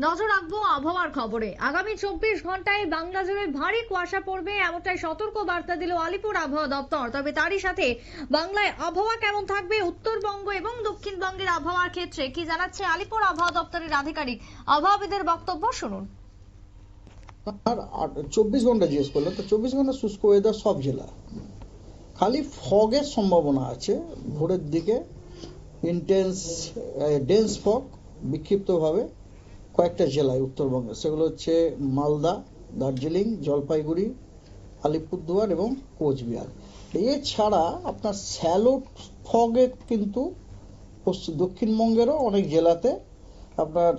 নজর রাখব আবহাওয়ার খবরে। আগামী চব্বিশ ঘন্টায় বাংলা জুড়ে ভারী কুয়াশা পড়বে, এমনটাই সতর্ক বার্তা দিল আলিপুর আবহাওয়া দপ্তর। তবে তারই সাথে বাংলায় আবহাওয়া কেমন থাকবে, উত্তরবঙ্গ এবং দক্ষিণবঙ্গের আবহাওয়ার ক্ষেত্রে কি জানাচ্ছে আলিপুর আবহাওয়া দপ্তরের আধিকারিক? আবহাওয়াবিদের বক্তব্য শুনুন। চব্বিশ ঘণ্টা জিজ্ঞেস করলেন, তো চব্বিশ ঘণ্টা শুষ্ক ওয়েদার সব জেলা। খালি ফগের সম্ভাবনা আছে, ভোরের দিকে ইন্টেন্স ডেন্স ফগ বিক্ষিপ্তভাবে। কয়েকটা জেলায়, উত্তরবঙ্গে। সেগুলো হচ্ছে মালদা, দার্জিলিং, জলপাইগুড়ি, আলিপুরদুয়ার এবং কোচবিহার। এছাড়া আপনার স্যালো ফগে কিন্তু পশ্চিম দক্ষিণবঙ্গেরও অনেক জেলাতে আপনার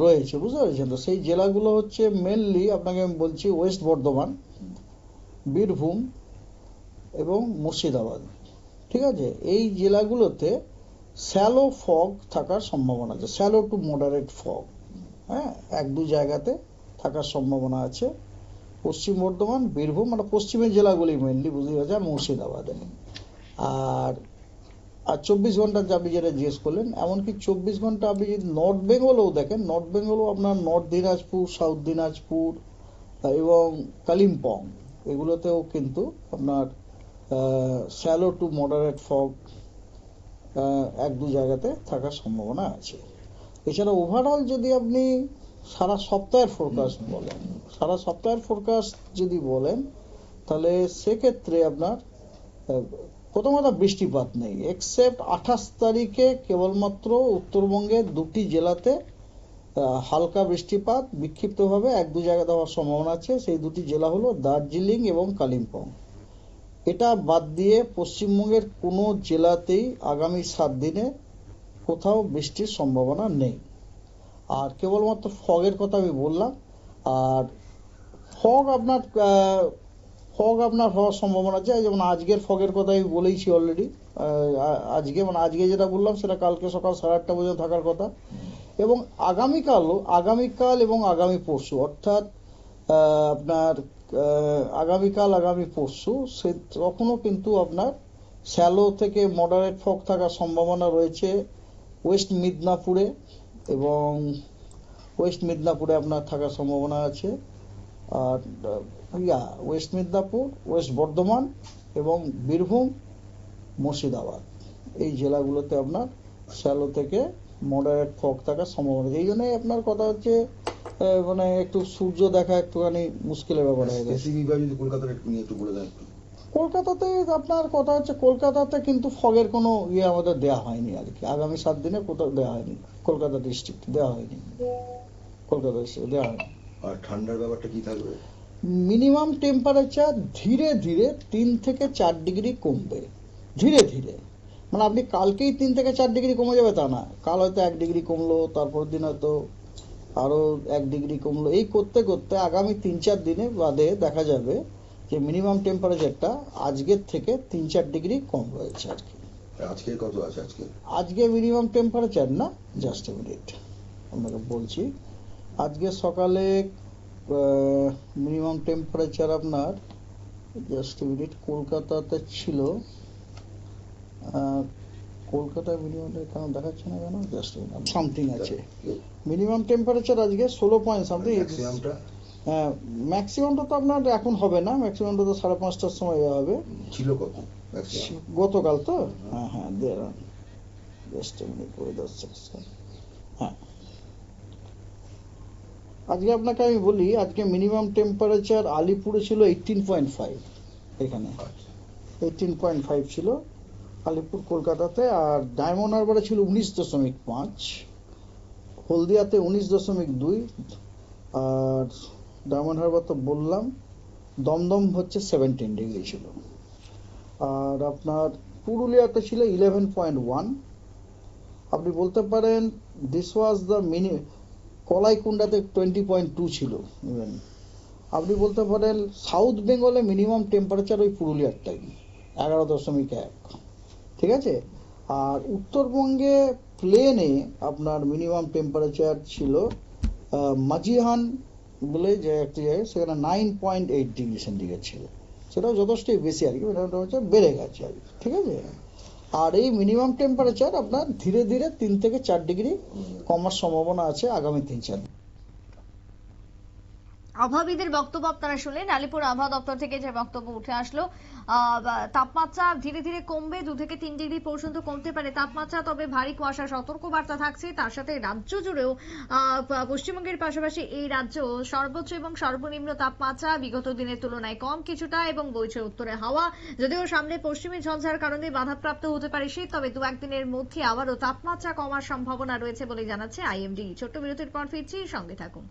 রয়েছে। বুঝতে পেরেছেন তো? সেই জেলাগুলো হচ্ছে মেনলি আপনাকে আমি বলছি ওয়েস্ট বর্ধমান, বীরভূম এবং মুর্শিদাবাদ। ঠিক আছে? এই জেলাগুলোতে স্যালো ফগ থাকার সম্ভাবনা আছে। Shallow to moderate fog. হ্যাঁ এক দু জায়গাতে থাকার সম্ভাবনা আছে। পশ্চিম বর্ধমান, বীরভূম মানে পশ্চিমের জেলাগুলি মেনলি বুঝতে পারছি আর মুর্শিদাবাদে আর আর চব্বিশ ঘণ্টা আপনি যেটা জিজ্ঞেস করলেন, এমনকি চব্বিশ ঘণ্টা আপনি যদি নর্থ বেঙ্গলেও দেখেন, নর্থ বেঙ্গলও আপনার নর্থ দিনাজপুর, সাউথ দিনাজপুর এবং কালিম্পং, এগুলোতেও কিন্তু আপনার স্যালো টু মডারেট ফগ এক দু জায়গাতে থাকার সম্ভাবনা আছে। এছাড়া ওভারঅল যদি আপনি সারা সপ্তাহের ফোরকাস্ট বলেন, সারা সপ্তাহের ফোরকাস্ট যদি বলেন, তাহলে সেক্ষেত্রে আপনার প্রথমত বৃষ্টিপাত নেই এক্সেপ্ট আঠাশ তারিখে কেবলমাত্র উত্তরবঙ্গের দুটি জেলাতে হালকা বৃষ্টিপাত, বিক্ষিপ্তভাবে এক দু জায়গাতে হওয়ার সম্ভাবনা আছে, সেই দুটি জেলা হলো দার্জিলিং এবং কালিম্পং। এটা বাদ দিয়ে পশ্চিমবঙ্গের কোনো জেলাতেই আগামী সাত দিনে কোথাও বৃষ্টির সম্ভাবনা নেই। আর কেবলমাত্র ফগের কথা আমি বললাম। আর ফগ আপনার ফগ আপনার হওয়ার সম্ভাবনা আছে। যেমন আজকের ফগের কথা আমি বলেইছি অলরেডি আজকে মানে আজকে যেটা বললাম, সেটা কালকে সকাল সাড়ে আটটা পর্যন্ত থাকার কথা। এবং আগামীকালও আগামীকাল এবং আগামী পরশু, অর্থাৎ আপনার আগামীকাল, আগামী পরশু, সে তখনও কিন্তু আপনার শ্যালো থেকে মডারেট ফগ থাকার সম্ভাবনা রয়েছে। ওয়েস্ট মিদনাপুরে এবং ওয়েস্ট মিদনাপুরে আপনার থাকার সম্ভাবনা আছে। আর ইয়া ওয়েস্ট মিদনাপুর ওয়েস্ট বর্ধমান এবং বীরভূম, মুর্শিদাবাদ। এই জেলাগুলোতে আপনার শ্যালো থেকে মডারেট ফগ থাকার সম্ভাবনা। এই জন্যই আপনার কথা হচ্ছে মানে একটু সূর্য দেখা একটুখানি মুশকিলের ব্যাপার হয়ে গেছে। কলকাতার একটু নিয়ে একটু বলে দেন। কলকাতাতে আপনার কথা হচ্ছে কলকাতাতে কিন্তু ফগের কোনো ইয়ে আমাদের দেওয়া হয়নি আর কি। আগামী সাত দিনে কোথাও দেওয়া হয়নি। কলকাতা ডিস্ট্রিক্ট দেওয়া হয়নি। কলকাতা ডিস্ট্রিক্ট দেওয়া হয়নি। আর ঠান্ডার ব্যাপারটা কি থাকবে? মিনিমাম টেম্পারেচার ধীরে ধীরে তিন থেকে চার ডিগ্রি কমবে। ধীরে ধীরে। মানে আপনি কালকেই তিন থেকে চার ডিগ্রি কমে যাবে তা না। কাল হয়তো এক ডিগ্রি কমলো তারপর দিন হয়তো আরও এক ডিগ্রি কমলো। এই করতে করতে আগামী তিন চার দিনে বাদে দেখা যাবে যে মিনিমাম টেম্পারেচারটা আজকের থেকে তিন চার ডিগ্রি কম রয়েছে আর কি। আজকে কত আছে আজকে? আজকে মিনিমাম টেম্পারেচার না জাস্ট এ মিনিট আপনাকে বলছি আজকে সকালে মিনিমাম টেম্পারেচার আপনার জাস্ট মিনিট কলকাতাতে ছিল আহ, কলকাতায় মিনিমাম কেন দেখাচ্ছে না কেন? জাস্ট সামথিং আছে। মিনিমাম টেম্পারেচার আজকে ষোলো পয়েন্ট সামথিং ম্যাক্সিমামটা হ্যাঁ ম্যাক্সিমামটা তো আপনার এখন হবে না ম্যাক্সিমামটা তো সাড়ে পাঁচটার সময় হবে। ছিল কত ম্যাক্সিমাম গতকাল তো? হ্যাঁ হ্যাঁ দেড় জাস্ট মিনিট সেকশন হ্যাঁ। আজকে আপনাকে আমি বলি আজকে মিনিমাম টেম্পারেচার আলিপুরে ছিল এইটিন পয়েন্ট ফাইভ এখানে। এইটিন পয়েন্ট ফাইভ ছিল আলিপুর কলকাতাতে আর ডায়মন্ড হারবারে ছিল উনিশ দশমিক পাঁচ হলদিয়াতে উনিশ দশমিক দুই আর ডায়মন্ড হারবার তো বললাম দমদম হচ্ছে সেভেন্টিন ডিগ্রি ছিল। আর আপনার পুরুলিয়াতে ছিল ইলেভেন পয়েন্ট ওয়ান আপনি বলতে পারেন দিস ওয়াজ দ্য মিনি কলাইকুণ্ডাতে টোয়েন্টি পয়েন্ট টু ছিল ইভেন আপনি বলতে পারেন সাউথ বেঙ্গলে মিনিমাম টেম্পারেচার ওই পুরুলিয়ারটাই এগারো দশমিক এক। ঠিক আছে? আর উত্তরবঙ্গে প্লেনে আপনার মিনিমাম টেম্পারেচার ছিল আহ, মাঝিহান বলে যে একটি জায়গায়, সেখানে nine point eight degree centigrade ছিল। সেটাও যথেষ্টই বেশি আর কি মিনিমাম টেম্পারেচার বেড়ে গেছে আর কি, ঠিক আছে? আর এই মিনিমাম টেম্পারেচার আপনার ধীরে ধীরে তিন থেকে চার ডিগ্রি কমার সম্ভাবনা আছে আগামী তিন চার দিন। আবহাওয়াবিদের বক্তব্য আপনারা শুনলেন। আলিপুর আবহাওয়া দপ্তর থেকে যে বক্তব্য উঠে আসলো তাপমাত্রা ধীরে ধীরে কমবে, দু থেকে তিন ডিগ্রি পর্যন্ত কমতে পারে তাপমাত্রা, তবে ভারী কুয়াশা সতর্ক বার্তা থাকছে। তার সাথে রাজ্য জুড়েও পশ্চিমবঙ্গের পাশাপাশি এই রাজ্য সর্বোচ্চ এবং সর্বনিম্ন তাপমাত্রা বিগত দিনের তুলনায় কম কিছুটা এবং বইছে উত্তরে হাওয়া। যদিও সামনে পশ্চিমী ঝঞ্ঝার কারণে বাধাপ্রাপ্ত হতে পারে শীত, তবে দু একদিনের মধ্যে আবারও তাপমাত্রা কমার সম্ভাবনা রয়েছে বলে জানাচ্ছে আইএমডি। ছোট্ট বিরতির পর ফিরছি, সঙ্গে থাকুন।